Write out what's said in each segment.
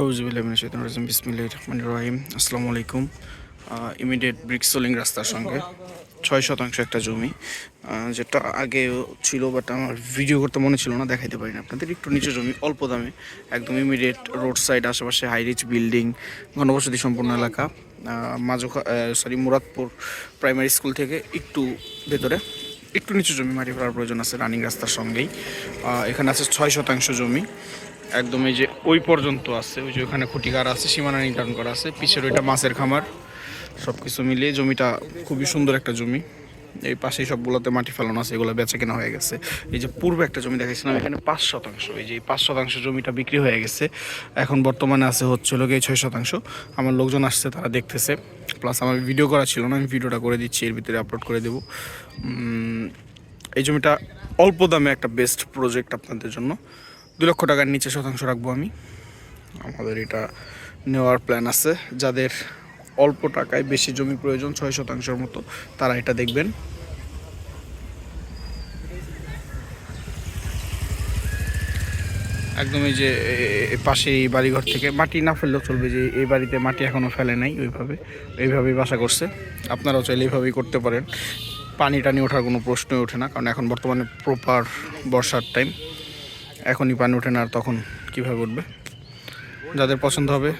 রাজিম। বিসমিল্লাহ রহমান রহিম। আসসালামু আলাইকুম। ইমিডিয়েট ব্রিক সোলিং রাস্তার সঙ্গে। ছয় শতাংশ একটা জমি। যেটা আগেও ছিল, বাট আমার ভিডিও করতে মনে ছিল না, দেখাইতে পারি না আপনাদের। একটু নিচু জমি, অল্প দামে। একদম ইমিডিয়েট রোড সাইড, আশেপাশে হাই রিচ বিল্ডিং ঘনবসতি সম্পন্ন এলাকা। মাজোখা সরি মুরাদপুর প্রাইমারি স্কুল থেকে একটু ভেতরে। একটু নিচু জমি, মাটি ফেলার প্রয়োজন আছে রানিং রাস্তার সঙ্গেই। এখানে আছে ছয় শতাংশ জমি। একদম এই যে ওই পর্যন্ত আছে, ওই যে ওখানে খুঁটিকার আছে, সীমানা নির্ধারণ করা আছে, পিছের ওইটা মাছের খামার সব কিছু মিলিয়ে জমিটা খুবই সুন্দর একটা জমি। এই পাশেই সবগুলোতে মাটি ফেলানো আছে, এগুলো বেচা কেনা হয়ে গেছে। এই যে পূর্বে একটা জমি দেখাইছিলাম, এখানে পাঁচ শতাংশ, এই যে পাঁচ শতাংশ জমিটা বিক্রি হয়ে গেছে। এখন বর্তমানে আছে হচ্ছে এই ছয় শতাংশ। আমার লোকজন আসছে, তারা দেখতেছে। প্লাস আমার ভিডিও করা ছিল না, আমি ভিডিওটা করে দিচ্ছি, এর ভিতরে আপলোড করে দেবো। এই জমিটা অল্প দামে একটা বেস্ট প্রজেক্ট আপনাদের জন্য। দু লক্ষ টাকার নিচে শতাংশ রাখব আমি। আমাদের এটা নেওয়ার প্ল্যান আছে। যাদের অল্প টাকায় বেশি জমি প্রয়োজন, ছয় শতাংশের মতো, তারা এটা দেখবেন। একদম এই যে পাশে এই বাড়িঘর থেকে মাটি না ফেললেও চলবে যে, এই বাড়িতে মাটি এখনও ফেলে নাই ওইভাবে, এইভাবেই বাসা করছে। আপনারাও চাইলে এইভাবেই করতে পারেন। পানি টানি ওঠার কোনো প্রশ্নই ওঠে না, কারণ এখন বর্তমানে প্রপার বর্ষার টাইম এখনই পানি ওঠে না আর তখন কীভাবে উঠবে? যাদের পছন্দ হবে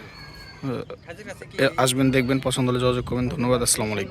আসবেন, দেখবেন, পছন্দ হলে যোগাযোগ করবেন। ধন্যবাদ, আসসালামু আলাইকুম।